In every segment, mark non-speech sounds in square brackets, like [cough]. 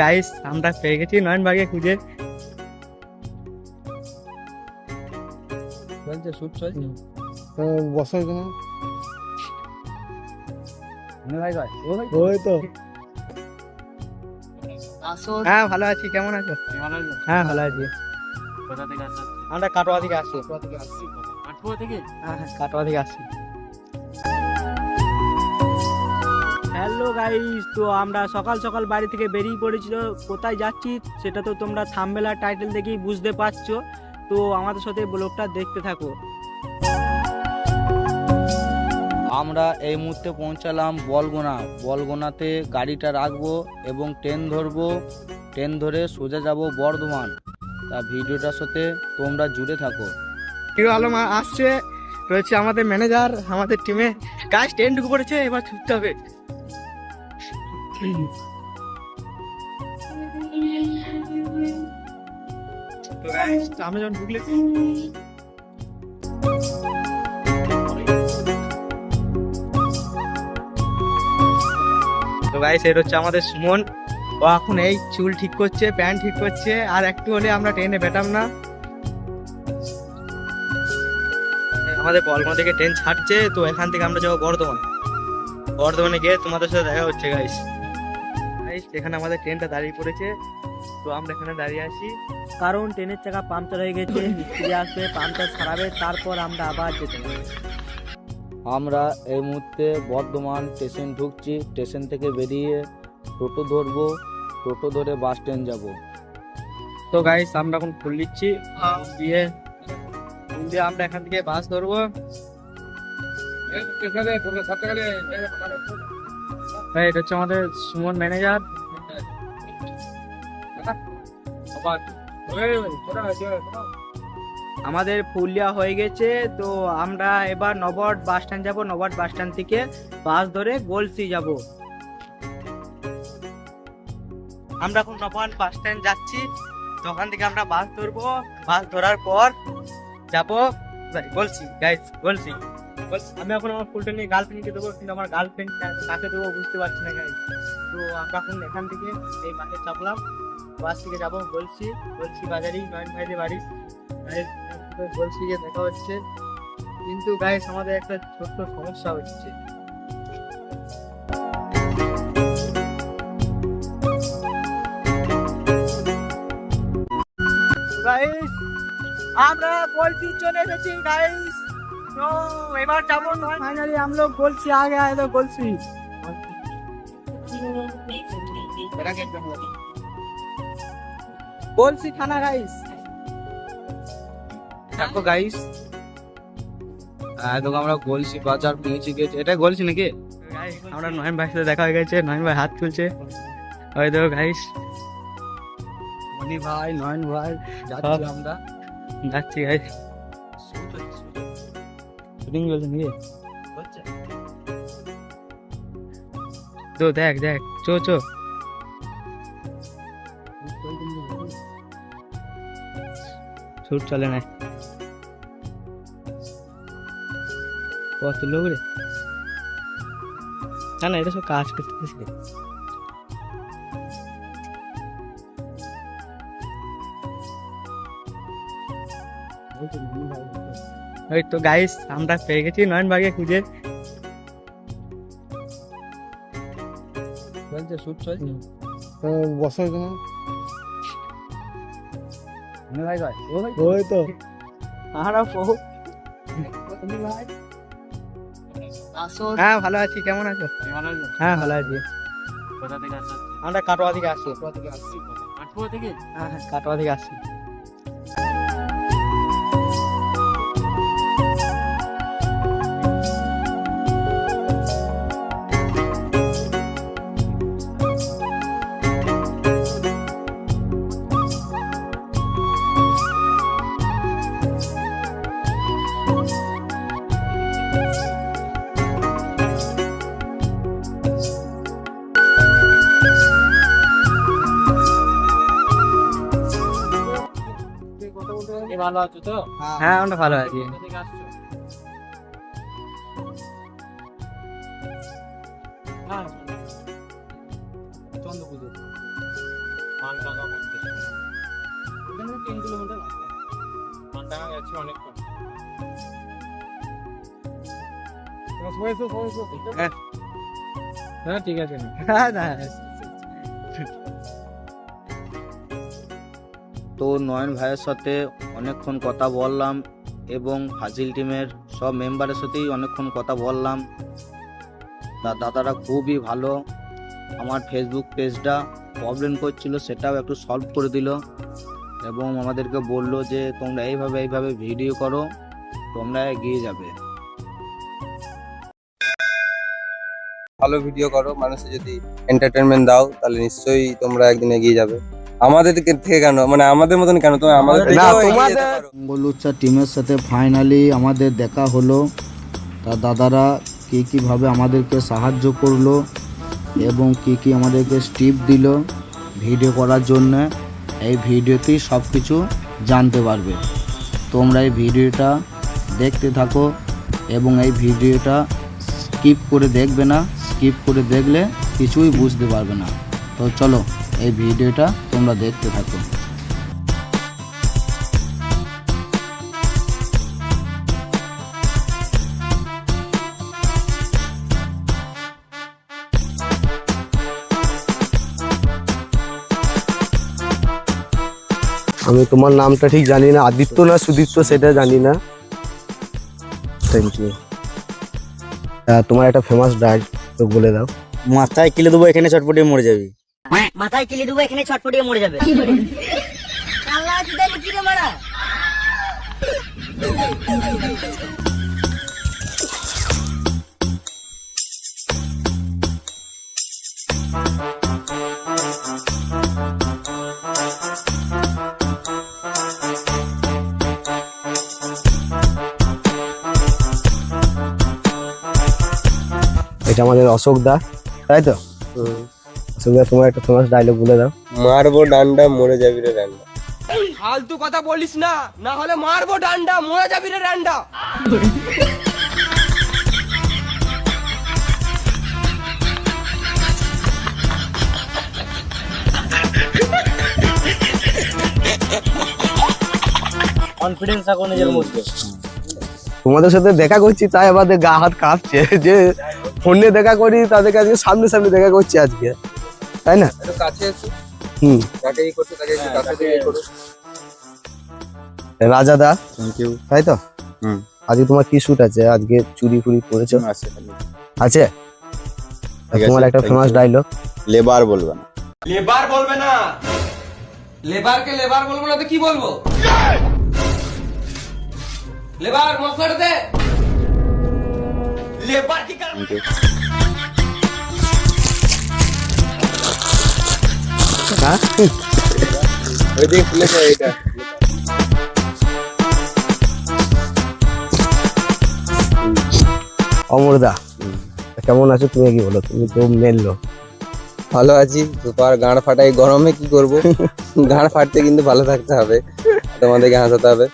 Guys আমরা পেয়ে গেছি নয়নবাগে খুঁজে। চলছে শুট চলছে বসো তো। হ্যাঁ ভালো আছি। কেমন আছো? হ্যাঁ ভালো আছি। কোথা থেকে আসছো? আমরা কাটোয়া থেকে আসছি। কোথা থেকে আসছি। আটপুরা থেকে হ্যাঁ হ্যাঁ কাটোয়া থেকে আসছি। হ্যালো গাইস তো আমরা সকাল সকাল বাড়ি থেকে বেরিয়ে পড়েছিল কোথায় যাচ্ছি সেটা তো তোমরা থামবেলা টাইটেল দেখেই বুঝতে পারছ। তো আমাদের সাথে ব্লগটা দেখতে থাকো। আমরা এই মুহূর্তে পৌঁছালাম বলগোনা। বলগোনাতে গাড়িটা রাখব এবং ট্রেন ধরবো। ট্রেন ধরে সোজা যাব বর্ধমান। তা ভিডিওটার সাথে তোমরা জুড়ে থাকো। হিরো আলম আসছে। রয়েছে আমাদের ম্যানেজার আমাদের টিমে গাছ ট্রেন ঢুকে পড়েছে এবার ছুটতে হবে। তো আমরা যখন ঢুকলে তো গাইস এর হচ্ছে আমাদের সুমন। ও এখন এই চুল ঠিক করছে, প্যান্ট ঠিক করছে, আর একটু হলে আমরা ট্রেনে বেটাম না। আমাদের বলমা থেকে ট্রেন ছাড়ছে, তো এখান থেকে আমরা যাব বর্ধমান। বর্ধমানে গিয়ে তোমাদের সাথে দেখা হচ্ছে গাইস গাইস এখানে আমাদের ট্রেনটা দাঁড়িয়ে পড়েছে। তো আমরা এখানে দাঁড়িয়ে আছি। কারণ ট্রেনের চাকা পাংচার হয়ে গেছে মিস্ত্রি আসবে পাংচার সারাবে তারপর আমরা আবার যেতে পারি আমরা এই মুহূর্তে বর্ধমান স্টেশন ঢুকছি স্টেশন থেকে বেরিয়ে টোটো ধরবো টোটো ধরে বাস স্ট্যান্ড যাব। তো গাইস আমরা এখন ফুল দিচ্ছি দিয়ে দিয়ে আমরা এখান থেকে বাস ধরবো। ভাই, এটা হচ্ছে আমাদের সুমন ম্যানেজার আমাদের ফুলিয়া হয়ে গেছে তো আমরা এবার নবট বাস স্ট্যান্ড যাব নবট বাস স্ট্যান্ড থেকে বাস ধরে গোলসি যাব। আমরা এখন নবট বাস স্ট্যান্ড যাচ্ছি ওখান থেকে আমরা বাস ধরবো। বাস ধরার পর যাব কোথায়? গোলসি গাইস গোলসি। আমি এখন আমার ফুলটা নিয়ে গার্লফ্রেন্ডকে দেবো, কিন্তু আমার গার্লফ্রেন্ড কাকে দেবো বুঝতে পারছি না গাইস তো আমরা এখন এখান থেকে এই বাসে চাপলাম। বাস থেকে যাব বলছি বলছি বাজারেই, নয়ন ভাইদের বাড়ি। গলসি গিয়ে দেখা হচ্ছে। কিন্তু গাইস আমাদের একটা ছোট্ট সমস্যা হচ্ছে। আমরা গলসি চলে এসেছি গাইস তো এবার যাবো নয় ফাইনালি हम लोग গলসি आ गया है तो গলসি গলসি থানা গাইস দেখো গাইস একদম আমরা গলসি বাজার পৌঁছে গেছি এটা গলসি নাকি আমরা নয়ন ভাইয়ের সাথে দেখা হয়ে গেছে নয়ন ভাই হাত তুলছে ওই দেখো গাইস মনি ভাই নয়ন ভাই যাচ্ছি সব। আমরা যাচ্ছি গাইস শুটিং চলছে নাকি তো দেখ দেখ চো চো শুট চলে না কত লোক রে না না এটা সব কাজ করতেছে ওই তো গাইস আমরা পেয়ে গেছি নয়নবাগে খুঁজে। চলছে? শুট চলছে বসো এখানে ভাই ভাই ও ভাই ওই তো। আমরা বহু হ্যাঁ ভালো আছি কেমন আছো? হ্যাঁ ভালো আছি। আমরা কাটোয়া থেকে আসছি। কোথা থেকে আসছি? হ্যাঁ হ্যাঁ কাটোয়া থেকে আসছি। ভালো আছো তো? হ্যাঁ আমরা ভালো আছি হ্যাঁ চন্দ্রপুজো। তিন কিলোমিটার মানডাঙ্গা গেছে এসো। হ্যাঁ। ঠিক আছে। [laughs] তো নয়ন ভাইয়ের সাথে অনেকক্ষণ কথা বললাম এবং ফাজিল টিমের সব মেম্বারের সাথেই অনেকক্ষণ কথা বললাম। তা দাদারা খুবই ভালো। আমার ফেসবুক পেজটা প্রবলেম করছিল, সেটাও একটু সলভ করে দিল এবং আমাদেরকে বলল যে, তোমরা এইভাবে এইভাবে ভিডিও করো, তোমরা এগিয়ে যাবে। ভালো ভিডিও করো, মানুষে যদি এন্টারটেনমেন্ট দাও, তাহলে নিশ্চয়ই তোমরা একদিন এগিয়ে যাবে। আমাদের থেকে কেন? মানে আমাদের মতন কেন? তুমি আমাদের যেতে টিমের সাথে ফাইনালি আমাদের দেখা হলো। তা দাদারা কী কীভাবে আমাদেরকে সাহায্য করল এবং কী কী আমাদেরকে স্টিপ দিল ভিডিও করার জন্য এই ভিডিওতেই সব কিছু জানতে পারবে। তোমরা এই ভিডিওটা দেখতে থাকো এবং এই ভিডিওটা স্কিপ করে দেখবে না। স্কিপ করে দেখলে কিছুই বুঝতে পারবে না। তো চলো এই ভিডিওটা তোমরা দেখতে থাকো। আমি তোমার নামটা ঠিক জানি না আদিত্য না সুদীপ্ত সেটা জানি না। থ্যাংক ইউ তোমার একটা ফেমাস ডায়েট বলে দাও। মাথায় কিলে দেবো এখানে চটপটিয়ে মরে যাবি। মাথায় কিলে দেবো এখানে ছটপটিয়ে মরে যাবে। আল্লাহ আছে তাহলে কি রে মারা। এটা আমাদের অশোক দা তাই তো? দা তোমার একটা ফেমাস ডায়লগ বলে দাও। মারবো ডান্ডা মরে যাবি রে ডান্ডা। ফালতু কথা বলিস না না হলে মারবো ডান্ডা মরে যাবি রে ডান্ডা। কনফিডেন্স থাকো নিজের মধ্যে। তোমাদের সাথে দেখা করছি তাই আমাদের গা হাত কাঁপছে। যে ফোনে দেখা করি তাদেরকে আজকে সামনে সামনে দেখা করছি আজকে। তাই না? একটু কাছে হুম। রাজা দা থ্যাংক ইউ তাই তো? হুম। আজকে তোমার কি শুট আছে? আজকে চুরি ফুরি করেছ? আছে তোমার একটা ফেমাস. ডায়লগ লেবার বলবে না। লেবার বলবে না। লেবারকে লেবার বলব না তো কি বলব? লেবার মশলাটা দে। লেবার কি কার অমরদা কেমন আছো তুমি কি বলো তুমি তো মেললো। ভালো আছি সুপার গাঁড় ফাটাই গরমে কি করব? [laughs] গাঁড় ফাটতে কিন্তু ভালো থাকতে হবে তোমাদেরকে হাসাতে হবে।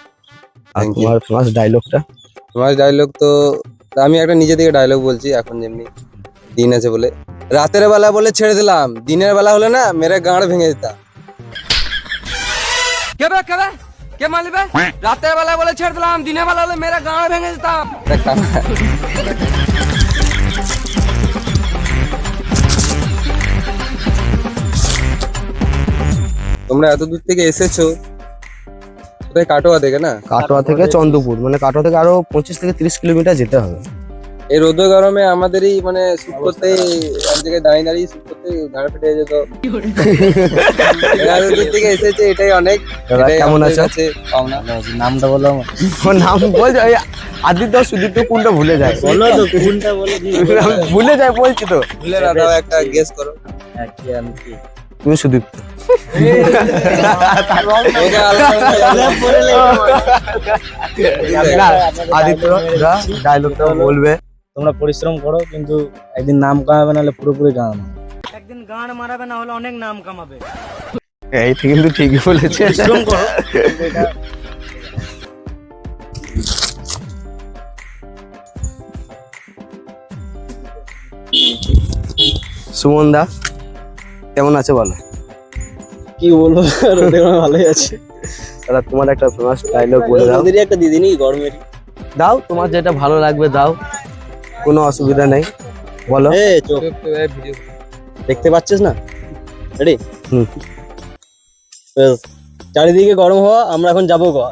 আর তোমার ফেমাস ডায়লগটা তোমার ডায়লগ তো আমি একটা নিজে থেকে ডায়লগ বলছি এখন যেমনি দিন আছে বলে। রাতের বেলা বলে ছেড়ে দিলাম দিনের বেলা হলে না মেরে গাঁড় ভেঙে দিতাম কে বে কে মালিবে রাতের বেলা বলে ছেড়ে দিলাম দিনের বেলা হলে মেরা গাঁড় ভেঙে দিতাম। তোমরা এত দূর থেকে এসেছ কোথায় কাটোয়া থেকে না? কাটোয়া থেকে। চন্দ্রপুর মানে কাটোয়া থেকে আরও পঁচিশ থেকে তিরিশ কিলোমিটার যেতে হবে। এই রোদ গরমে আমাদেরই মানে শুট করতে এক জায়গায় দাঁড়িয়ে দাঁড়িয়ে শুট করতে ঘাড় ফেটে যেত এরা এত থেকে এসেছে এটাই অনেক। কেমন আছো? পাওনা। নামটা বলো আমার নাম বলছে? ওই আদিত্য সুদীপ্ত কোনটা ভুলে যায়? বলো তো [laughs] কোনটা বলো ভুলে যায় বলছি তো। ভুলে না দাও একটা গেস করো। হ্যাঁ, কি আমি কি? তুমি না, আদিত্য ডায়লগটা বলবে। তোমরা পরিশ্রম করো কিন্তু একদিন নাম কামাবে নাহলে পুরোপুরি কামাবে একদিন গান মারাবে না হলে অনেক নাম কামাবে। এইটা কিন্তু ঠিকই বলেছে পরিশ্রম করো। সুমন দা কেমন আছে বলো? কি বলব ভালোই আছে। দাদা তোমার একটা ফেমাস ডায়লগ বলে দাও। একটা দিদিনি গরমের। দাও তোমার যেটা ভালো লাগবে দাও। কোনো অসুবিধা নেই। বলো। দেখতে পাচ্ছিস না? রেডি হুম। চারিদিকে গরম হওয়া আমরা এখন যাব গোয়া।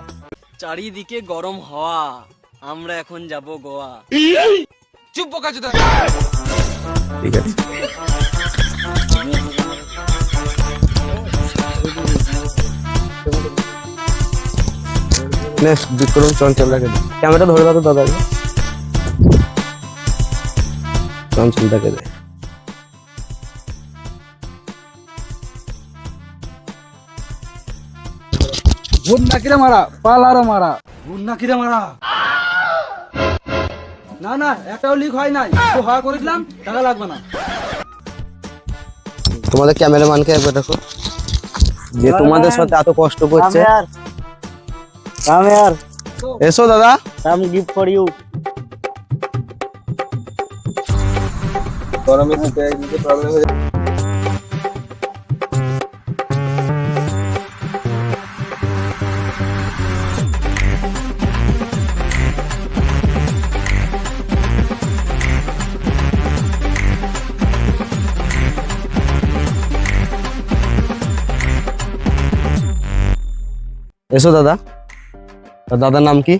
চারিদিকে গরম হওয়া আমরা এখন যাব গোয়া। চুপ বোকা চোদা। ঠিক আছে। নেক্সট বিক্রম চঞ্চল রাখে ক্যামেরা ধরে দাও তো দাদাকে কাঞ্চনটাকে দেয়। ভূত নাকিরে মারা? পালারও মারা। ভূত নাকিরে মারা? না না একটাও লিক হয় নাই। তো করে দিলাম টাকা লাগবে না। তোমাদের ক্যামেরাম্যানকে একবার দেখো। যে তোমাদের সাথে এত কষ্ট করছে। কাম এসো দাদা। Come gift for you. গরমে শীতে একদিকে প্রবলেম হয়ে যায়। এসো দাদা। তা দাদার নাম কি?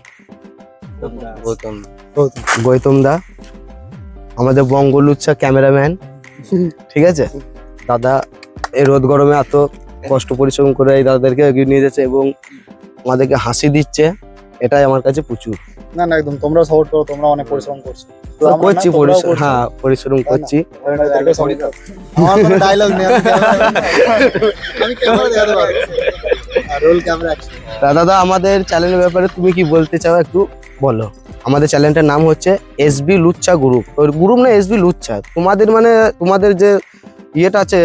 গৌতম গৌতম দা। আমাদের বঙ্গলুচ্ছা ক্যামেরাম্যান। ঠিক আছে? দাদা এই রোদ গরমে এত কষ্ট পরিশ্রম করে এই দাদাদেরকে এগিয়ে নিয়ে যাচ্ছে এবং আমাদেরকে হাসি দিচ্ছে এটাই আমার কাছে প্রচুর। না না একদম তোমরা সাপোর্ট করো তোমরা অনেক পরিশ্রম করছ। করছি পরিশ্রম হ্যাঁ পরিশ্রম করছি। আমার কোনো ডায়লগ নেই আমি ক্যামেরা [laughs] দেখাতে পারব। তা দাদা আমাদের চ্যানেলের ব্যাপারে তুমি কি বলতে চাও একটু বলো? আমাদের চ্যানেলটার নাম হচ্ছে এসবি লুচ্চা গ্রুপ গ্রুপ না এসবি লুচ্চা তোমাদের মানে তোমাদের যে ইয়েটা আছে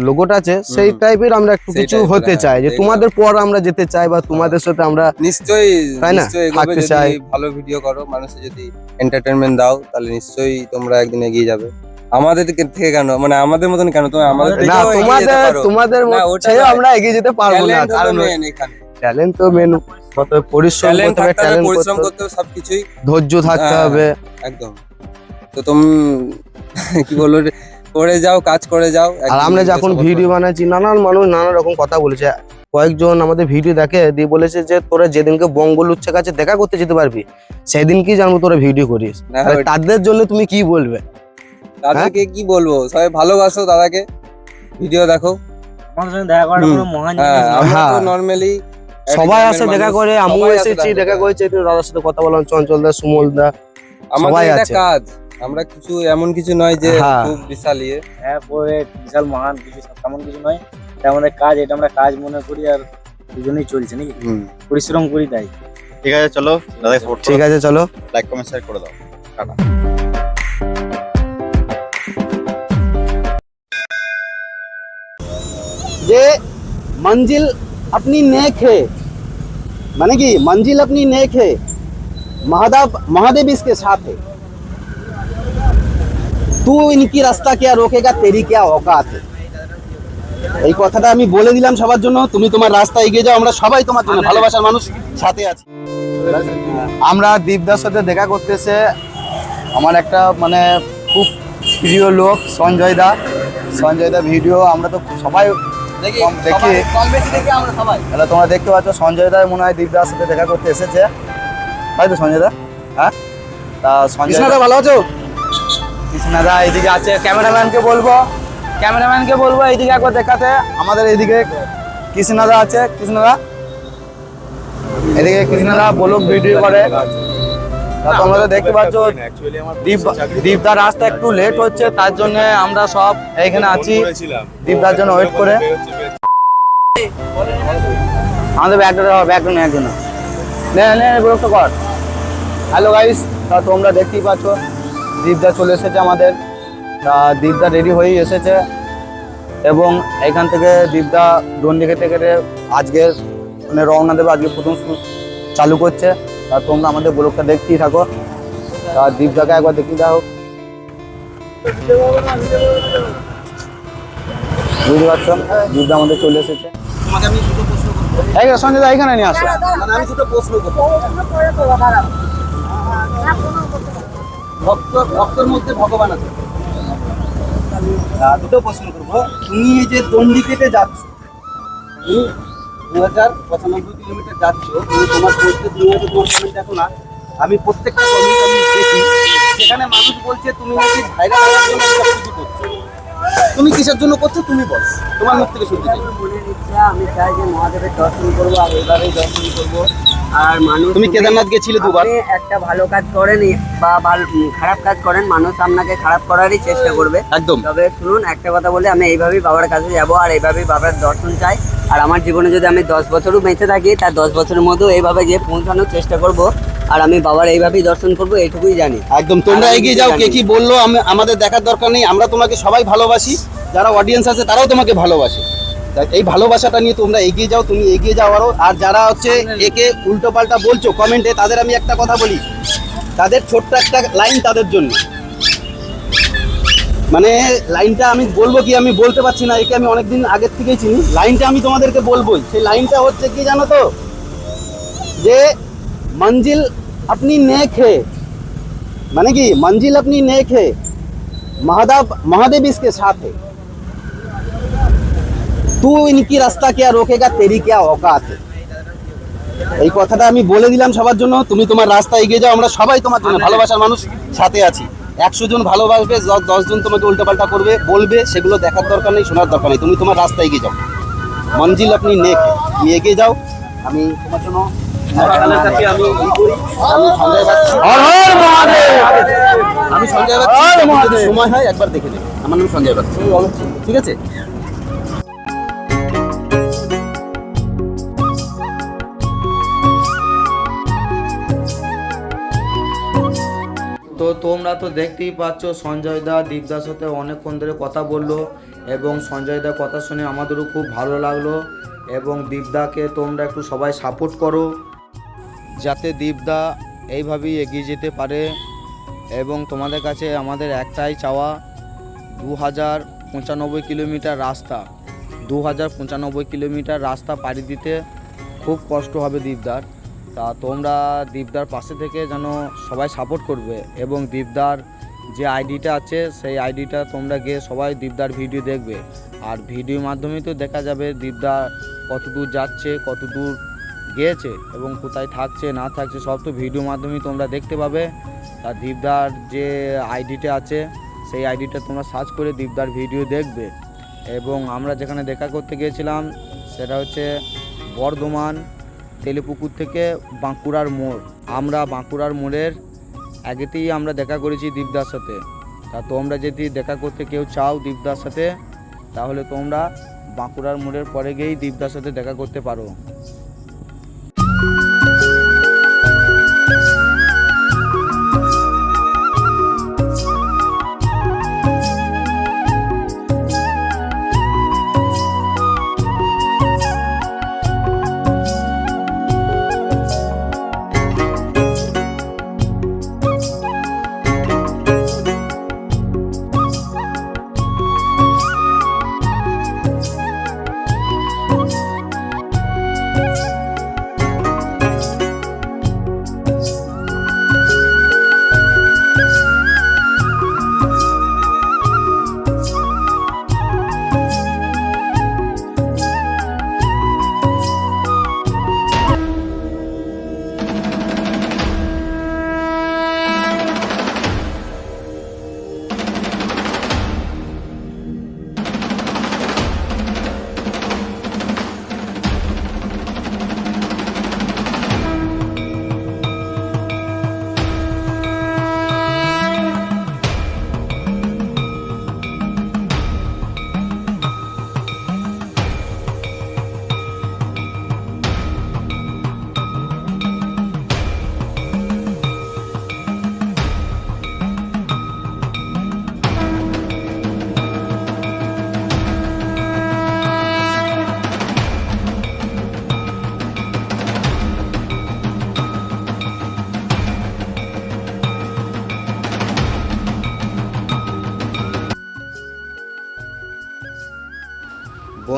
লোগোটা আছে সেই টাইপের আমরা একটু কিছু হতে হ্যাঁ, চাই। যে তোমাদের পর আমরা যেতে চাই বা তোমাদের সাথে আমরা নিশ্চয়ই তাই না? নিশ্চয়ই থাকতে চাই। ভালো ভিডিও করো মানুষের যদি এন্টারটেনমেন্ট দাও তাহলে নিশ্চয়ই তোমরা একদিন এগিয়ে যাবে। আমাদের থেকে কেন? মানে আমাদের মতন কেন? তুমি আমাদের না তোমাদের তোমাদের মতো নয়। আমরা এগিয়ে যেতে পারব না কারণ ট্যালেন্ট তো মেন কত পরিশ্রম করতে হবে ট্যালেন্ট পরিশ্রম করতে হবে। সবকিছুই ধৈর্য থাকতে হ্যাঁ। হবে। একদম। তো তুমি [laughs] কি বলব? করে যাও কাজ করে যাও আর আমরা যখন ভিডিও। বানাচ্ছি নানান মানুষ নানা রকম কথা বলেছে। কয়েকজন আমাদের ভিডিও দেখে দিয়ে বলেছে যে তোরা যেদিনকে বঙ্গলুচ্ছের কাছে দেখা করতে যেতে পারবি সেদিন কি জানব তোরা ভিডিও করিস। তাদের জন্য তুমি কি বলবে? দাদাকে কি বলব? সবাই ভালোবাসো দাদাকে। ভিডিও দেখো। আমার সঙ্গে দেখা করার কোনো মহান হ্যাঁ আমরা তো হ্যাঁ। নর্মালি সবাই আসে দেখা করে আমিও এসেছি দেখা করেছি একটু দাদার সাথে কথা বললাম চঞ্চল দা সুমল দা আমাদের সবাই এটা আছে। কাজ। আমরা কিছু এমন কিছু নয় যে হ্যাঁ। খুব বিশাল ইয়ে। হ্যাঁ পরে বিশাল মহান কিছু তেমন কিছু নয়। এটা আমাদের কাজ এটা আমরা কাজ মনে করি আর দুজনেই চলছে নাকি? পরিশ্রম করি তাই। ঠিক আছে চলো দাদা ঠিক আছে চলো। লাইক কমেন্ট শেয়ার করে দাও। যে मंजिल अपनी नेक है माने कि मंजिल अपनी नेक है महादेव महादेव इसके साथ है तू इनकी रास्ता क्या रोकेगा तेरी क्या औकात है এই কথাটা আমি বলে দিলাম সবার জন্য তুমি তোমার রাস্তা এগিয়ে যাও আমরা সবাই তোমার জন্য ভালোবাসার মানুষ সাথে আছি আমরা দীপদার সাথে দেখা করতেছে আমার একটা মানে খুব প্রিয় লোক সঞ্জয় দা সঞ্জয় দা ভিডিও আমরা তো সবাই কম দেখি তাহলে তোমরা দেখতে পাচ্ছ সঞ্জয় দা মনে হয় দীপদার সাথে দেখা করতে এসেছে। তাই তো সঞ্জয় দা? হ্যাঁ? তা সঞ্জয় কৃষ্ণদা ভালো আছো? কৃষ্ণদা এইদিকে আছে ক্যামেরাম্যানকে বলব। ক্যামেরাম্যানকে বলব এইদিকে একবার দেখাতে। আমাদের এইদিকে কৃষ্ণদা আছে। কৃষ্ণদা এদিকে কৃষ্ণদা বলুক ভিডিও করে। তোমরা তো দেখতে পাচ্ছ দীপ দীপদার রাস্তা একটু লেট হচ্ছে তার জন্য আমরা সব এইখানে আছি। দীপদার জন্য ওয়েট করে। আমাদের ব্যাকগ্রাউন্ড ব্যাকগ্রাউন্ড একজন নে নে। বিরক্ত কর। হ্যালো গাইস তা তোমরা দেখতেই পাচ্ছ দীপদা চলে এসেছে আমাদের। তা দীপদা রেডি হয়েই এসেছে। এবং এখান থেকে দীপদা ডন্ডি কেটে কেটে আজকের মানে রওনা দেবে আজকে প্রথম চালু করছে। তা তোমরা আমাদের ব্লগটা দেখতেই থাকো। তা দীপদাকে একবার দেখিয়ে দাও। বুঝতে পারছ? দীপদা আমাদের চলে এসেছে। এই সঞ্জয় দা এখানে নিয়ে আসো। আমি দুটো প্রশ্ন করব। ভক্ত ভক্তর মধ্যে ভগবান আছে। দুটো প্রশ্ন করব। তুমি এই যে দণ্ডি কেটে যাচ্ছ দু হাজার পঁচানব্বই কিলোমিটার যাচ্ছ, তুমি তোমার পোস্টে তুমি হয়তো তোমার কমেন্ট দেখো না। আমি প্রত্যেকটা কমেন্ট আমি দেখি। সেখানে মানুষ বলছে, তুমি নাকি ভাইরাল হওয়ার জন্য এটা শুরু করছ। তুমি কিসের জন্য করছ তুমি বলো। তোমার মুখ থেকে শুনতে চাই। আমি চাই যে মহাদেবের দর্শন করব আর এইভাবেই দর্শন করব। আর মানুষ তুমি কেদারনাথ গেছিলে দুবার। একটা ভালো কাজ করেন বা ভালো খারাপ কাজ করেন মানুষ আপনাকে খারাপ করারই চেষ্টা করবে। একদম। তবে শুনুন একটা কথা বলে আমি এইভাবেই বাবার কাছে যাব আর এইভাবেই বাবার দর্শন চাই। আর আমার জীবনে যদি আমি দশ বছরও বেঁচে থাকি তার দশ বছরের মধ্যেও এইভাবে গিয়ে পৌঁছানোর চেষ্টা করব। আর আমি বাবার এইভাবেই দর্শন করব এইটুকুই জানি। একদম তোমরা এগিয়ে যাও কে। কি বলল আমাদের দেখার দরকার নেই আমরা তোমাকে সবাই ভালোবাসি যারা অডিয়েন্স আছে তারাও তোমাকে ভালোবাসে। এই ভালোবাসাটা নিয়ে তোমরা এগিয়ে যাও তুমি এগিয়ে যাও আরও। আর যারা হচ্ছে একে উল্টো পাল্টা বলছো কমেন্টে তাদের আমি একটা কথা বলি। তাদের ছোট্ট একটা লাইন তাদের জন্য। মানে লাইনটা আমি বলব কি আমি বলতে পারছি না একে আমি অনেকদিন আগের থেকেই চিনি। লাইনটা আমি তোমাদেরকে বলবোই। সেই লাইনটা হচ্ছে কি জানো তো? যে মঞ্জিল আপনি নেক হে माने कि मंजिल अपनी नेक है महादेव महादेव इसके साथ है तू इनकी रास्ता क्या रोकेगा तेरी क्या औकात है এই কথাটা আমি বলে দিলাম সবার জন্য তুমি তোমার রাস্তা এগিয়ে যাও আমরা সবাই তোমার জন্য ভালোবাসার মানুষ সাথে আছি একশো জন ভালোবাসবে দ- দশ জন তোমাকে উল্টোপাল্টা করবে বলবে সেগুলো দেখার দরকার নেই শোনার দরকার নেই তুমি তোমার রাস্তা এগিয়ে যাও মঞ্জিল আপনি নেক তুমি এগিয়ে যাও আমি তোমার জন্য ভগবানের কাছে আমি সঞ্জয় সময় হয় একবার দেখে নেবে। আমার নাম সঞ্জয় ঠিক আছে? তো তোমরা তো দেখতেই পাচ্ছ সঞ্জয় দা দীপদার সাথে অনেকক্ষণ ধরে কথা বলল এবং সঞ্জয় দার কথা শুনে আমাদেরও খুব ভালো লাগল এবং দীপদাকে তোমরা একটু সবাই সাপোর্ট করো। যাতে দীপদা এইভাবেই এগিয়ে যেতে পারে এবং তোমাদের কাছে আমাদের একটাই চাওয়া দু হাজার পঁচানব্বই কিলোমিটার রাস্তা। দু হাজার পঁচানব্বই কিলোমিটার রাস্তা পাড়ি দিতে খুব কষ্ট হবে দীপদার। তা তোমরা দীপদার পাশে থেকে যেন সবাই সাপোর্ট করবে এবং দীপদার যে আইডিটা আছে সেই আইডিটা তোমরা গিয়ে সবাই দীপদার ভিডিও দেখবে। আর ভিডিওর মাধ্যমেই তো দেখা যাবে দীপদা কত দূর যাচ্ছে কত দূর গিয়েছে এবং কোথায় থাকছে, না থাকছে, সব তো ভিডিওর মাধ্যমেই তোমরা দেখতে পাবে। আর দীপদার যে আইডিটা আছে, সেই আইডিটা তোমরা সার্চ করে দীপদার ভিডিও দেখবে। এবং আমরা যেখানে দেখা করতে গিয়েছিলাম, সেটা হচ্ছে বর্ধমান, তেলেপুকুর থেকে বাঁকুড়ার মোড়। আমরা বাঁকুড়ার মোড়ের আগেতেই আমরা দেখা করেছি দীপদার সাথে। তা তোমরা যদি দেখা করতে কেউ চাও দীপদার সাথে, তাহলে তোমরা বাঁকুড়ার মোড়ের পরে গিয়েই দীপদার সাথে দেখা করতে পারো।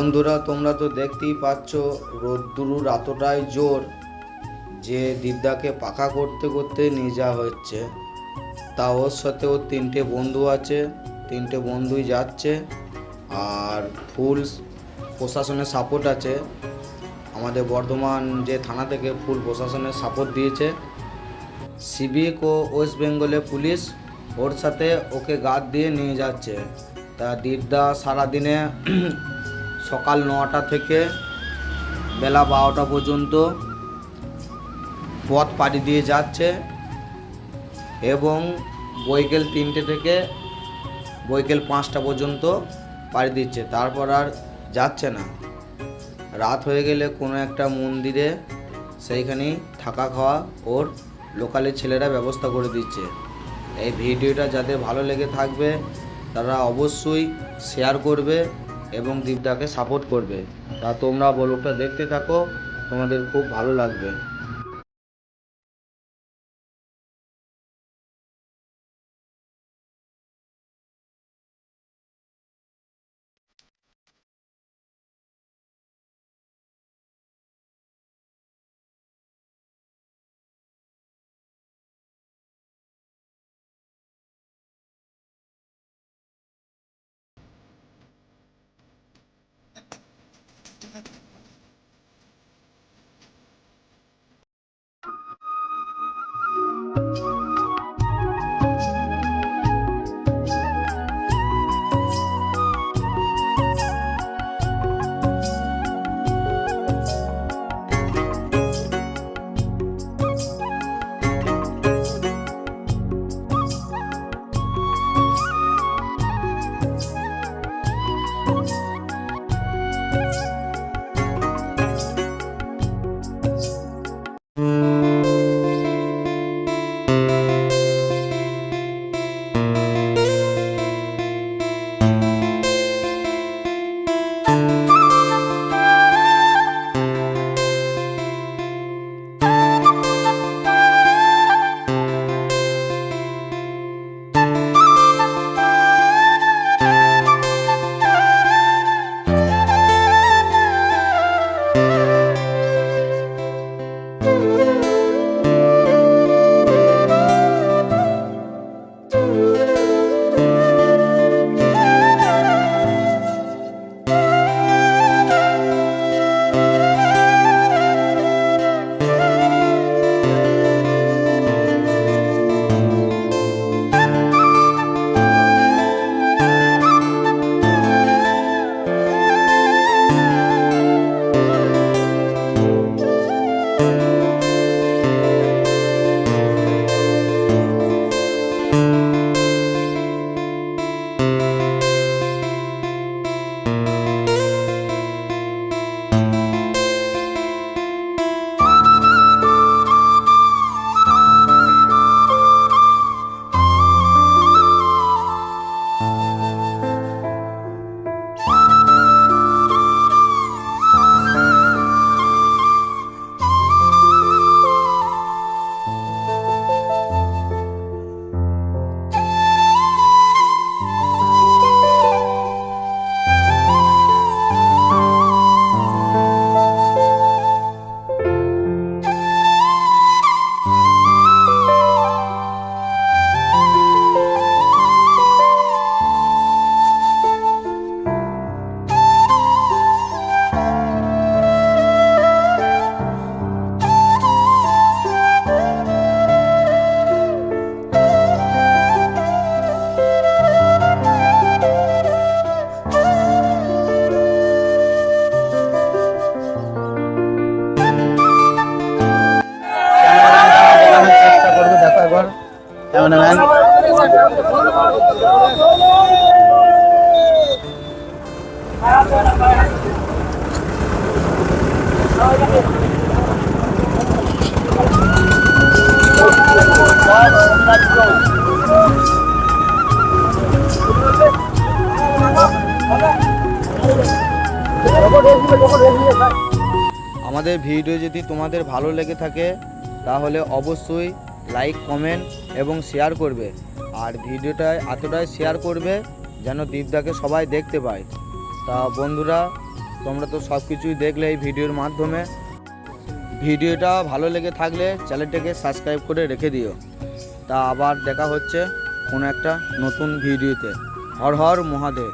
বন্ধুরা, তোমরা তো দেখতেই পাচ্ছ, রোদ্দুরুর এতটাই জোর যে দিদাকে পাখা করতে করতে নিয়ে যাওয়া হচ্ছে। তা ওর সাথে ওর তিনটে বন্ধু আছে, তিনটে বন্ধুই যাচ্ছে, আর ফুল প্রশাসনের সাপোর্ট আছে। আমাদের বর্ধমান যে থানা থেকে ফুল প্রশাসনের সাপোর্ট দিয়েছে। সিভিক ও ওয়েস্ট বেঙ্গলের পুলিশ ওর সাথে ওকে গার্ড দিয়ে নিয়ে যাচ্ছে। তা দিদা সারাদিনে সকাল নটা থেকে বেলা বারোটা পর্যন্ত পথ পাড়ি দিয়ে যাচ্ছে এবং বৈকেল তিনটে থেকে বৈকেল পাঁচটা পর্যন্ত পাড়ি দিচ্ছে। তারপর আর যাচ্ছে না। রাত হয়ে গেলে কোনো একটা মন্দিরে সেইখানেই থাকা খাওয়া ওর লোকালের ছেলেরা ব্যবস্থা করে দিচ্ছে। এই ভিডিওটা যাদের ভালো লেগে থাকবে, তারা অবশ্যই শেয়ার করবে। এবং দীপদাকে সাপোর্ট করবে। তা তোমরা ব্লগটা দেখতে থাকো তোমাদের খুব ভালো লাগবে। ক্যামেরাম্যান আমাদের ভিডিও যদি তোমাদের ভালো লেগে থাকে তাহলে অবশ্যই লাইক কমেন্ট এবং শেয়ার করবে। আর ভিডিওটা এতটাই শেয়ার করবে যেন দীপদাকে সবাই দেখতে পায়। তা বন্ধুরা, তোমরা তো সব কিছুই দেখলে এই ভিডিওর মাধ্যমে। ভিডিওটা ভালো লেগে থাকলে চ্যানেলটাকে সাবস্ক্রাইব করে রেখে দিও। তা আবার দেখা হচ্ছে কোনো একটা নতুন ভিডিওতে। হর হর মহাদেব।